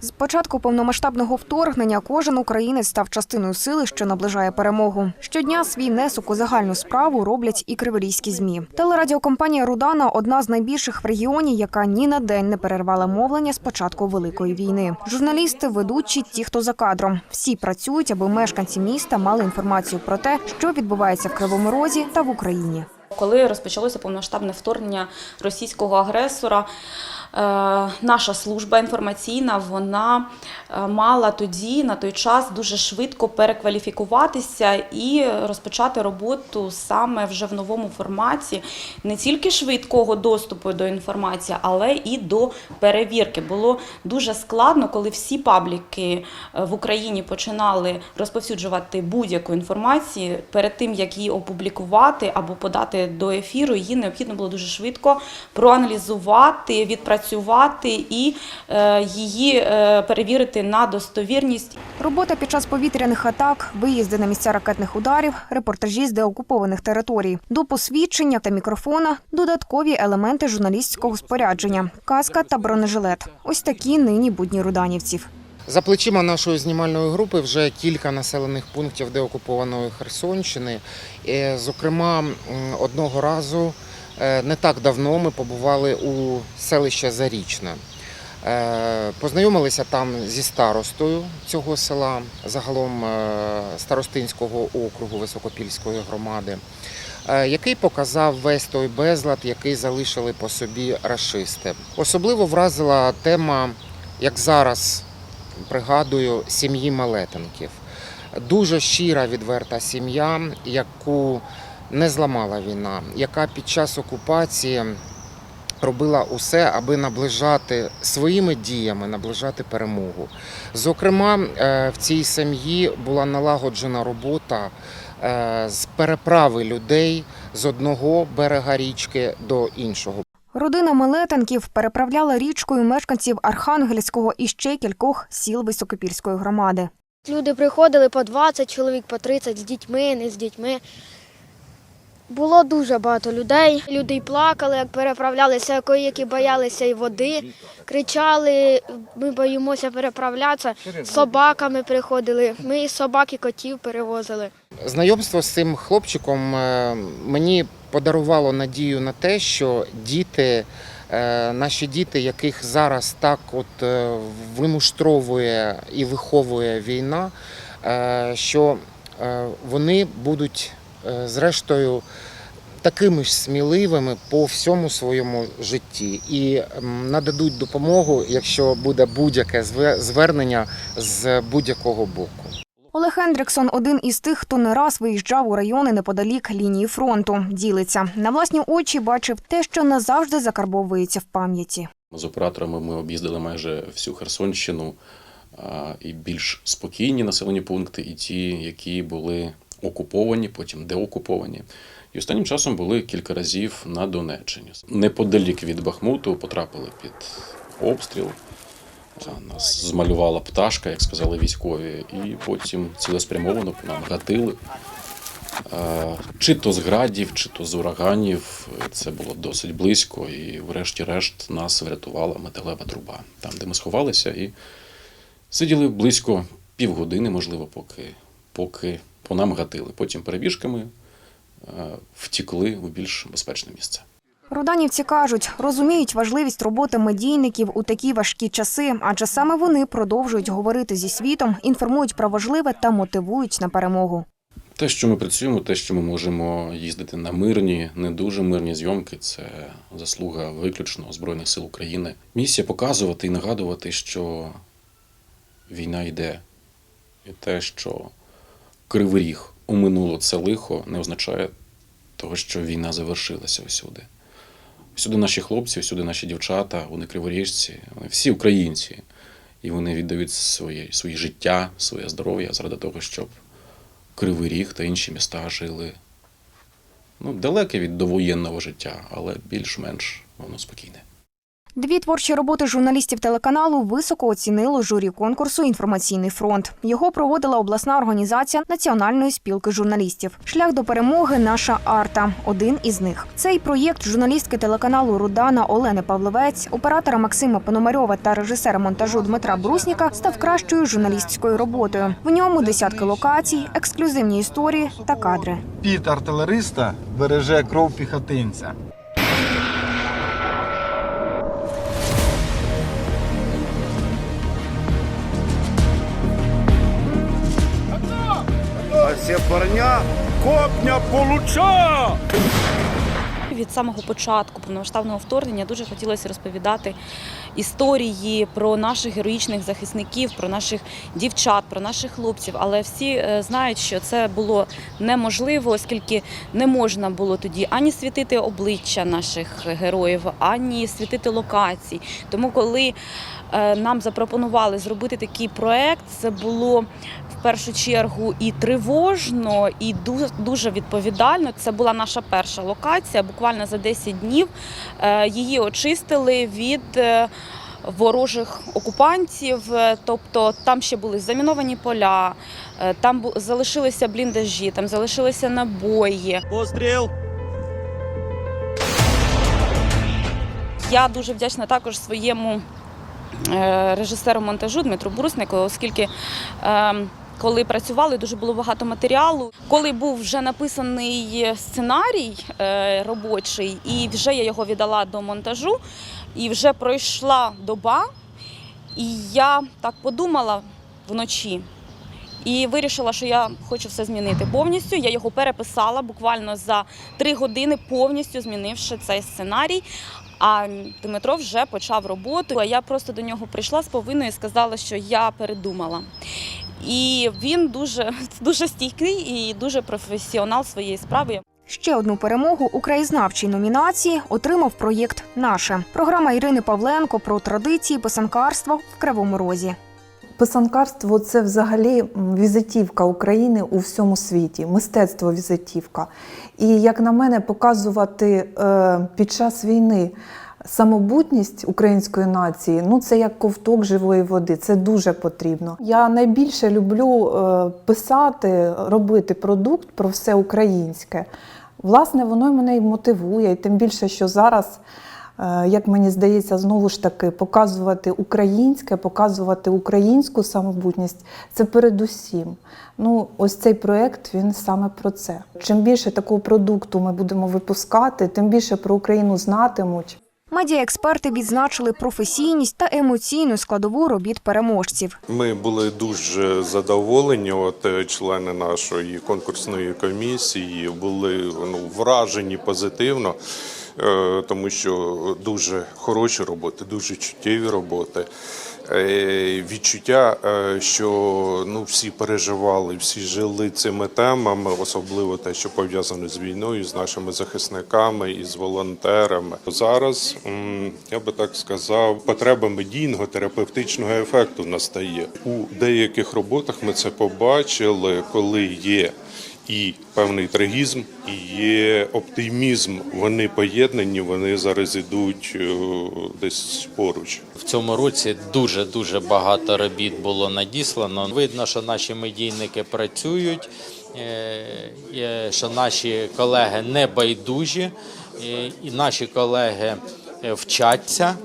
З початку повномасштабного вторгнення кожен українець став частиною сили, що наближає перемогу. Щодня свій внесок у загальну справу роблять і криворізькі змі. Телерадіокомпанія Рудана одна з найбільших в регіоні, яка ні на день не перервала мовлення з початку великої війни. Журналісти, ведучі, ті, хто за кадром, всі працюють, аби мешканці міста мали інформацію про те, що відбувається в Кривому Розі та в Україні. Коли розпочалося повномасштабне вторгнення російського агресора, наша служба інформаційна вона е, мала тоді на той час дуже швидко перекваліфікуватися і розпочати роботу саме вже в новому форматі не тільки швидкого доступу до інформації, але і до перевірки. Було дуже складно, коли всі пабліки е, в Україні починали розповсюджувати будь-яку інформацію перед тим, як її опублікувати або подати до ефіру. Її необхідно було дуже швидко проаналізувати, відпрацювати і е, її е, перевірити на достовірність. Робота під час повітряних атак, виїзди на місця ракетних ударів, репортажі з деокупованих територій, до посвідчення та мікрофона, додаткові елементи журналістського спорядження, каска та бронежилет. Ось такі нині будні руданівців. За плечима нашої знімальної групи вже кілька населених пунктів деокупованої Херсонщини. Е, Зокрема, одного разу не так давно ми побували у селище Зарічне. Е, Познайомилися там зі старостою цього села, загалом е, старостинського округу Високопільської громади, е, який показав весь той безлад, який залишили по собі рашисти. Особливо вразила тема, як зараз пригадую, сім'ї Малетенків. Дуже щира, відверта сім'я, яку не зламала війна, яка під час окупації робила усе, аби наближати своїми діями, наближати перемогу. Зокрема, е, в цій сім'ї була налагоджена робота е, з переправи людей з одного берега річки до іншого. Родина Мелетенків переправляла річкою мешканців Архангельського і ще кількох сіл Високопільської громади. Люди приходили по 20 чоловік, по 30 з дітьми, не з дітьми. Було дуже багато людей. Люди й плакали, як переправлялися, які боялися і води. Кричали, ми боїмося переправлятися. З собаками приходили. Ми і собак, і котів перевозили. Знайомство з цим хлопчиком е, мені подарувало надію на те, що діти, е, наші діти, яких зараз так от е, вимуштровує і виховує війна, що вони будуть зрештою такими ж сміливими по всьому своєму житті і нададуть допомогу, якщо буде будь-яке звернення з будь-якого боку. Олег Хендриксон один із тих, хто не раз виїжджав у райони неподалік лінії фронту. Ділиться на власні очі, бачив те, що назавжди закарбовується в пам'яті. З операторами ми об'їздили майже всю Херсонщину і більш спокійні населені пункти, і ті, які були окуповані, потім деокуповані. І останнім часом були кілька разів на Донеччині. Неподалік від Бахмуту потрапили під обстріл. Нас змалювала пташка, як сказали військові, і потім цілеспрямовано по нам гатили. Чи то з градів, чи то з ураганів. Це було досить близько, і врешті-решт нас врятувала металева труба, там, де ми сховалися, і сиділи близько півгодини, можливо, поки, поки по нам гатили. Потім перебіжками е, втікли у більш безпечне місце. Руданівці кажуть, розуміють важливість роботи медійників у такі важкі часи, адже саме вони продовжують говорити зі світом, інформують про важливе та мотивують на перемогу. Те, що ми працюємо, те, що ми можемо їздити на мирні, не дуже мирні зйомки, це заслуга виключно Збройних сил України. Місія показувати і нагадувати, що війна йде. І те, що Кривий Ріг оминуло це лихо, не означає того, що війна завершилася усюди. Всюди наші хлопці, всюди наші дівчата, вони криворіжці, вони всі українці. І вони віддають своє, своє життя, своє здоров'я заради того, щоб Кривий Ріг та інші міста жили ну, далеке від довоєнного життя, але більш-менш воно спокійне. Дві творчі роботи журналістів телеканалу високо оцінило журі конкурсу Інформаційний фронт. Його проводила обласна організація Національної спілки журналістів. Шлях до перемоги наша арта. Один із них. Цей проєкт журналістки телеканалу Рудана Олени Павловець, оператора Максима Пономарьова та режисера монтажу Дмитра Брусніка став кращою журналістською роботою. В ньому десятки локацій, ексклюзивні історії та кадри. Піт артилериста береже кров піхотинця. А все копня получа! Від самого початку повномасштабного вторгнення дуже хотілося розповідати історії про наших героїчних захисників, про наших дівчат, про наших хлопців. Але всі е, знають, що це було неможливо, оскільки не можна було тоді ані світити обличчя наших героїв, ані світити локацій. Тому, коли е, нам запропонували зробити такий проект, це було першу чергу і тривожно, і дуже відповідально. Це була наша перша локація. Буквально за 10 днів е, її очистили від. е, Ворожих окупантів, Е, тобто там ще були заміновані поля, там залишилися бліндажі, там залишилися набої. Постріл! Я дуже вдячна також своєму режисеру монтажу Дмитру Бруснику, оскільки е, коли працювали, дуже було багато матеріалу. Коли був вже написаний сценарій е, робочий, і вже я його віддала до монтажу, і вже пройшла доба, і я так подумала вночі. І вирішила, що я хочу все змінити повністю. Я його переписала буквально за три години, повністю змінивши цей сценарій. А Дмитро вже почав роботу. А я просто до нього прийшла з повинною і сказала, що я передумала. І він дуже, дуже стійкий і дуже професіонал своєї справи. Ще одну перемогу у краєзнавчій номінації отримав проєкт Наше програма Ірини Павленко про традиції писанкарства в Кривому Розі. Писанкарство це взагалі візитівка України у всьому світі, мистецтво візитівка. І як на мене, показувати е, під час війни самобутність української нації ну це як ковток живої води. Це дуже потрібно. Я найбільше люблю е, писати, робити продукт про все українське. Власне, воно мене і мотивує, і тим більше, що зараз. Е, Як мені здається, знову ж таки показувати українське, показувати українську самобутність це передусім. Ну, ось цей проект він саме про це. Чим більше такого продукту ми будемо випускати, тим більше про Україну знатимуть. Медіаексперти відзначили професійність та емоційну складову робіт переможців. Ми були дуже задоволені. От е, члени нашої конкурсної комісії були ну, вражені позитивно, е, тому що дуже хороші роботи, дуже чуттєві роботи. Е, Відчуття, е, що ну всі переживали, всі жили цими темами, особливо те, що пов'язане з війною, з нашими захисниками і з волонтерами. Зараз я би так сказав, потреба медійного терапевтичного ефекту настає у деяких роботах. Ми це побачили, коли є. І певний трагізм, і є оптимізм. Вони поєднані, вони зараз ідуть е, десь поруч. В цьому році дуже дуже багато робіт було надіслано. Видно, що наші медійники працюють, е, що наші колеги не байдужі, е, і наші колеги вчаться.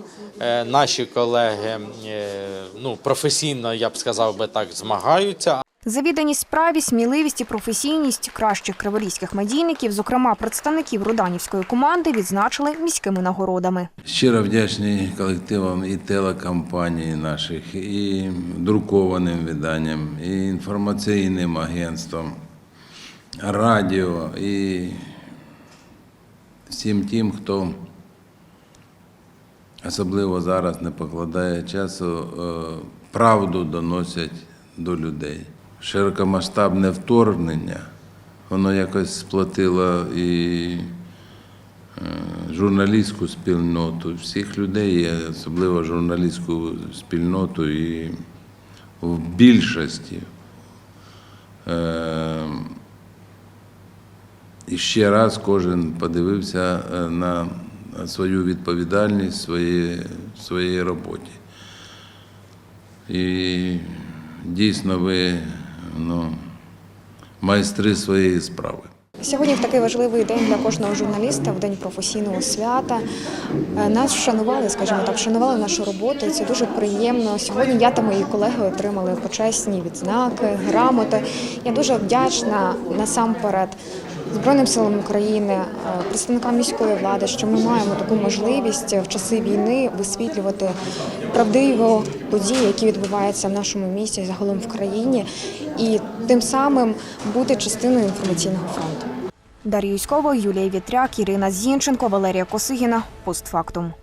Наші колеги ну, професійно, я б сказав би так, змагаються, Завіданість справі, сміливість і професійність кращих криворізьких медійників, зокрема представників руданівської команди, відзначили міськими нагородами. Щиро вдячний колективам і телекомпаній наших, і друкованим виданням, і інформаційним агентствам, радіо, і всім тим, хто особливо зараз не покладає часу, е, правду доносять до людей. Широкомасштабне вторгнення, воно якось сплотило і е, журналістську спільноту, всіх людей, особливо журналістську спільноту і в більшості. Е, І ще раз кожен подивився е, на свою відповідальність в своїй, своїй роботі. І дійсно ви ну, майстри своєї справи. Сьогодні в такий важливий день для кожного журналіста, в день професійного свята. Е, Нас вшанували, скажімо так, вшанували нашу роботу. Це дуже приємно. Сьогодні я та мої колеги отримали почесні відзнаки, грамоти. Я дуже вдячна насамперед Збройним силам України, е, представникам міської влади, що ми маємо таку можливість в часи війни висвітлювати правдиво події, які відбуваються в нашому місті, загалом в країні, і тим самим бути частиною інформаційного фронту. Дар'я Юськова, Юлія Вітряк, Ірина Зінченко, Валерія Косигіна. Постфактум.